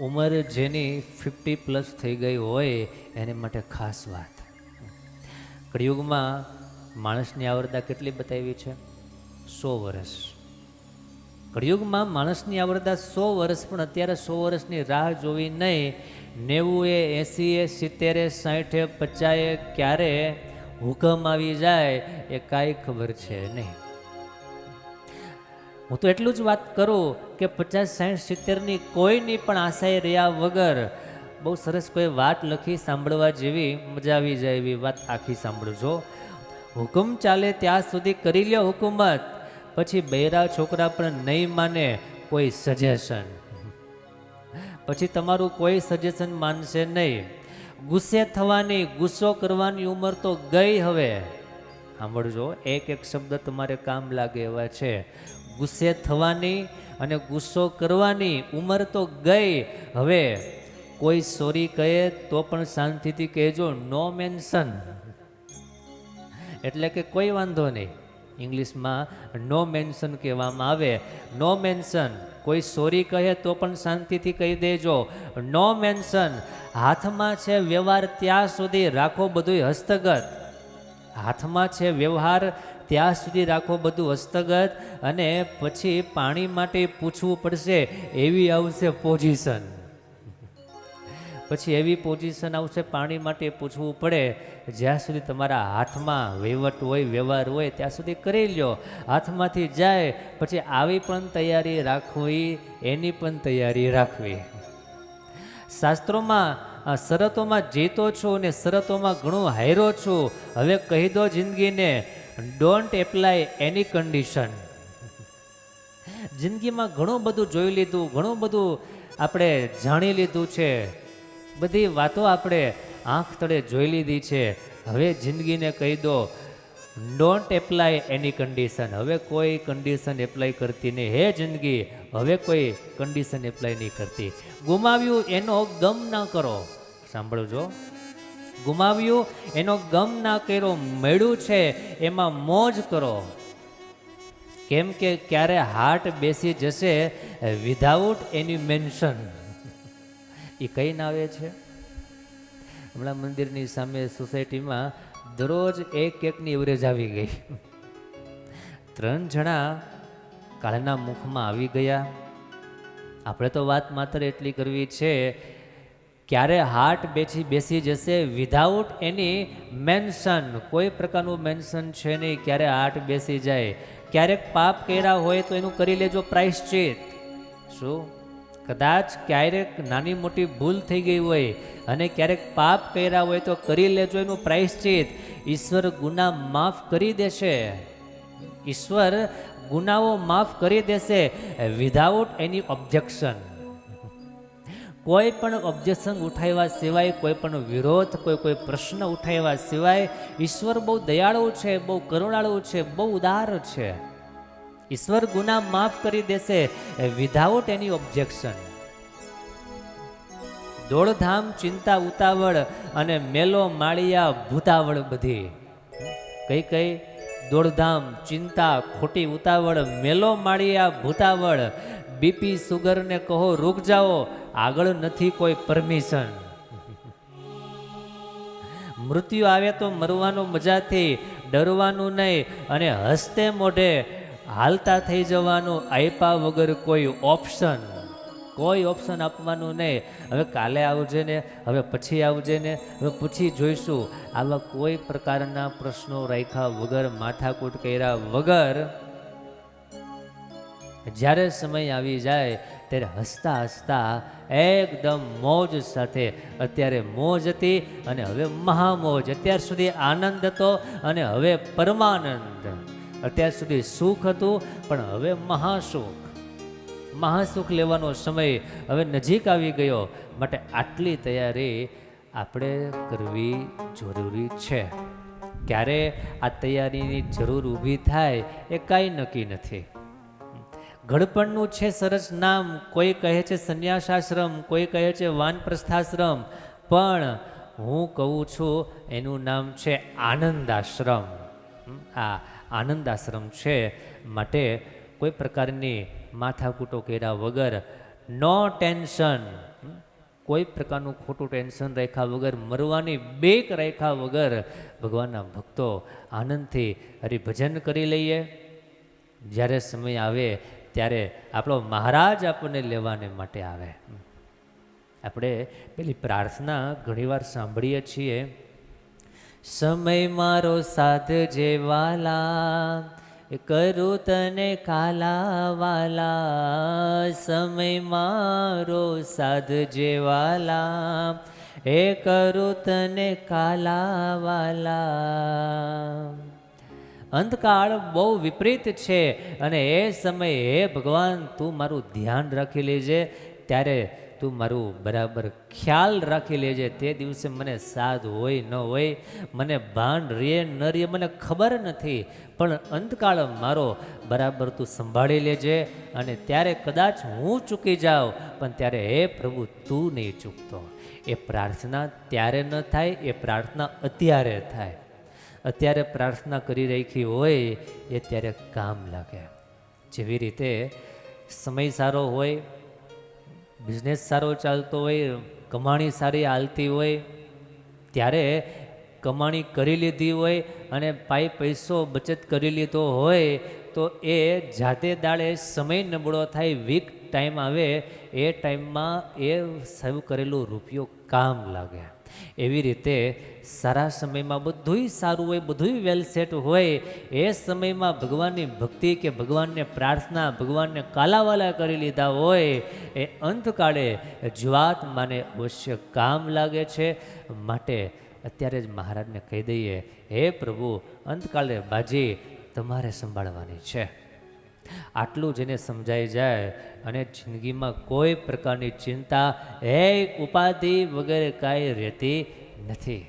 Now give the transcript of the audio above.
ઉંમર જેની fifty plus થઈ ગઈ હોય, એને માટે ખાસ વાત. કળિયુગમાં માણસની આવરદા કેટલી બતાવી છે? સો વર્ષ કળિયુગમાં માણસની આવરદા સો વર્ષ પણ અત્યારે સો વર્ષની રાહ જોવી નહીં. નેવું એ એંસી એ સિત્તેરે, સાઠે પચાએ ક્યારે હુકમ આવી જાય એ કાંઈ ખબર છે નહીં. હું તો એટલું જ વાત કરું કે પચાસ સાઠ સિત્તેરની કોઈની પણ આશાએ રહ્યા વગર બહુ સરસ કોઈ વાત લખી સાંભળવા જેવી મજા આવી જાય એવી વાત આખી સાંભળજો. હુકમ ચાલે ત્યાં સુધી કરી લ્યો હુકુમત, પછી બૈરા છોકરા પણ નહીં માને કોઈ સજેશન પછી તમારું કોઈ સજેશન માનશે નહીં. ગુસ્સે થવાની, ગુસ્સો કરવાની ઉંમર તો ગઈ હવે. સાંભળજો એક એક શબ્દ તમારે કામ લાગે એવા છે. ગુસ્સે થવાની અને ગુસ્સો કરવાની ઉંમર તો ગઈ. હવે કોઈ સોરી કહે તો પણ શાંતિથી કહેજો નો મેન્શન એટલે કે કોઈ વાંધો નહીં. ઇંગ્લિશમાં નો મેન્શન કહેવામાં આવે. નો મેન્શન કોઈ સોરી કહે તો પણ શાંતિથી કહી દેજો. નો મેન્શન હાથમાં છે વ્યવહાર ત્યાં સુધી રાખો બધું હસ્તગત. હાથમાં છે વ્યવહાર ત્યાં સુધી રાખો બધું હસ્તગત અને પછી પાણી માટે પૂછવું પડશે, એવી આવશે પોઝિશન. પછી એવી પોઝિશન આવશે, પાણી માટે પૂછવું પડે, જ્યાં સુધી તમારા હાથમાં વહીવટ હોય, વ્યવહાર હોય, ત્યાં સુધી કરી લ્યો. હાથમાંથી જાય, પછી આવી પણ તૈયારી રાખવી, એની પણ તૈયારી રાખવી. શાસ્ત્રોમાં શરતોમાં જીતો છું અને શરતોમાં ઘણું હાર્યો છું. હવે કહી દો જિંદગીને ડોન્ટ એપ્લાય એની કન્ડિશન જિંદગીમાં ઘણું બધું જોઈ લીધું, ઘણું બધું આપણે જાણી લીધું છે. બધી વાતો આપણે આંખ તળે જોઈ લીધી છે. હવે જિંદગીને કહી દો ડોન્ટ એપ્લાય એની કન્ડિશન હવે કોઈ કન્ડિશન એપ્લાય કરતી નહીં. હે જિંદગી, હવે કોઈ કન્ડિશન એપ્લાય નહીં કરતી. ગુમાવ્યું એનો ગમ ના કરો. સાંભળજો ગુમાવ્યું. એનો ગમ ના કર્યો મળ્યું છે, એમાં મોજ કરો. કેમ કે ક્યારે હાર્ટ બેસી જશે વિધાઉટ એની મેન્શન એ કઈ નાવે છે? હમણાં મંદિરની સામે સોસાયટીમાં દરરોજ એક એકની એવરેજ આવી ગઈ. ત્રણ જણા કાળના મુખમાં આવી ગયા. આપણે તો વાત માત્ર એટલી કરવી છે ક્યારે હાર્ટ બેસી બેસી જશે વિધાઉટ એની મેન્શન કોઈ પ્રકારનું મેન્શન છે નહીં, ક્યારે હાર્ટ બેસી જાય. ક્યારેક પાપ કર્યા હોય તો એનું કરી લેજો પ્રાયશ્ચિત. શું? કદાચ ક્યારેક નાની મોટી ભૂલ થઈ ગઈ હોય અને ક્યારેક પાપ કર્યા હોય તો કરી લેજો એનું પ્રાયશ્ચિત. ઈશ્વર ગુના માફ કરી દેશે. ઈશ્વર ગુનાઓ માફ કરી દેશે વિધાઉટ એની ઓબ્જેક્શન કોઈ પણ ઓબ્જેક્શન ઉઠાવ્યા સિવાય, કોઈ પણ વિરોધ, કોઈ કોઈ પ્રશ્ન ઉઠાવ્યા સિવાય, ઈશ્વર બહુ દયાળુ છે, બહુ કરુણાળુ છે, બહુ ઉદાર છે. ઈશ્વર ગુના માફ કરી દેશે વિધાઉટ એની ઓબ્જેક્શન દોડધામ, ચિંતા, ઉતાવળ અને મેલો, માળિયા, ભૂતાવળ બધી. કઈ કઈ? દોડધામ, ચિંતા, ખોટી ઉતાવળ, મેલો, માળિયા, ભૂતાવળ. બીપી સુગરને કહો રૂક જાઓ. આગળ નથી કોઈ પરમિશન. મૃત્યુ આવે તો મરવાનું મજાથી ડરવાનું નહીં અને હસતે મોઢે હાલતા થઈ જવાનું આપ્યા વગર કોઈ ઓપ્શન. કોઈ ઓપ્શન આપવાનું નહીં. હવે કાલે આવજે ને, હવે પછી આવજે ને, હવે પૂછી જોઈશું. આવા કોઈ પ્રકારના પ્રશ્નો રાખ્યા વગર, માથાકૂટ કર્યા વગર જ્યારે સમય આવી જાય ત્યારે હસતા હસતા એકદમ મોજ સાથે અત્યારે મોજ હતી અને હવે મહામોજ. અત્યાર સુધી આનંદ હતો અને હવે પરમાનંદ. અત્યાર સુધી સુખ હતું, પણ હવે મહાસુખ. મહાસુખ લેવાનો સમય હવે નજીક આવી ગયો. માટે આટલી તૈયારી આપણે કરવી જરૂરી છે. ક્યારે આ તૈયારીની જરૂર ઊભી થાય એ કાંઈ નક્કી નથી. ઘડપણનું છે સરસ નામ. કોઈ કહે છે સંન્યાસાશ્રમ, કોઈ કહે છે વાનપ્રસ્થાશ્રમ. પણ હું કહું છું એનું નામ છે આનંદાશ્રમ. આ આનંદાશ્રમ છે માટે કોઈ પ્રકારની માથાકૂટો કર્યા વગર નો ટેન્શન. કોઈ પ્રકારનું ખોટું ટેન્શન રાખ્યા વગર, મરવાની બેક રાખ્યા વગર ભગવાનના ભક્તો આનંદથી હરિભજન કરી લઈએ. જ્યારે સમય આવે ત્યારે આપણો મહારાજ આપણને લેવાને માટે આવે. આપણે પેલી પ્રાર્થના ઘણીવાર સાંભળીએ છીએ. સમય મારો સાથ જેવાલા, કરું તને કાલા વાલા સમય મારો સાધ જેવાલા, એ કરું તને કાલા વાલા અંતકાળ બહુ વિપરીત છે. અને એ સમયે હે ભગવાન, તું મારું ધ્યાન રાખી લેજે, ત્યારે તું મારું બરાબર ખ્યાલ રાખી લેજે. તે દિવસે મને સાદ હોય, ન હોય, મને ભાન રે ન રે મને ખબર નથી. પણ અંતકાળ મારો બરાબર તું સંભાળી લેજે, અને ત્યારે કદાચ હું ચૂકી જાઉં, પણ ત્યારે હે પ્રભુ, તું નહીં ચૂકતો. એ પ્રાર્થના ત્યારે ન થાય, એ પ્રાર્થના અત્યારે થાય. અત્યારે પ્રાર્થના કરી રાખી હોય, એ ત્યારે કામ લાગે. જેવી રીતે સમય સારો હોય બિઝનેસ સારો ચાલતો હોય, કમાણી સારી હાલતી હોય, ત્યારે કમાણી કરી લીધી હોય અને પાઈ પૈસો બચત કરી લીધો હોય, તો એ જાતે દાડે સમય નબળો થાય વીક ટાઈમ આવે, એ ટાઈમમાં એ સેવ કરેલો રૂપિયો કામ લાગે. એવી રીતે સારા સમયમાં બધુંય સારું હોય, બધુંય વેલ સેટ હોય, એ સમયમાં ભગવાનની ભક્તિ કે ભગવાનને પ્રાર્થના, ભગવાનને કાલાવાલા કરી લીધા હોય, એ અંતકાળે જીવાત્માને અવશ્ય કામ લાગે છે. માટે અત્યારે જ મહારાજને કહી દઈએ, હે પ્રભુ, અંતકાળે બાજી તમારે સંભાળવાની છે. આટલું જેને સમજાઈ જાય અને જિંદગીમાં કોઈ પ્રકારની ચિંતા એ ઉપાધિ વગેરે કાંઈ રહેતી નથી.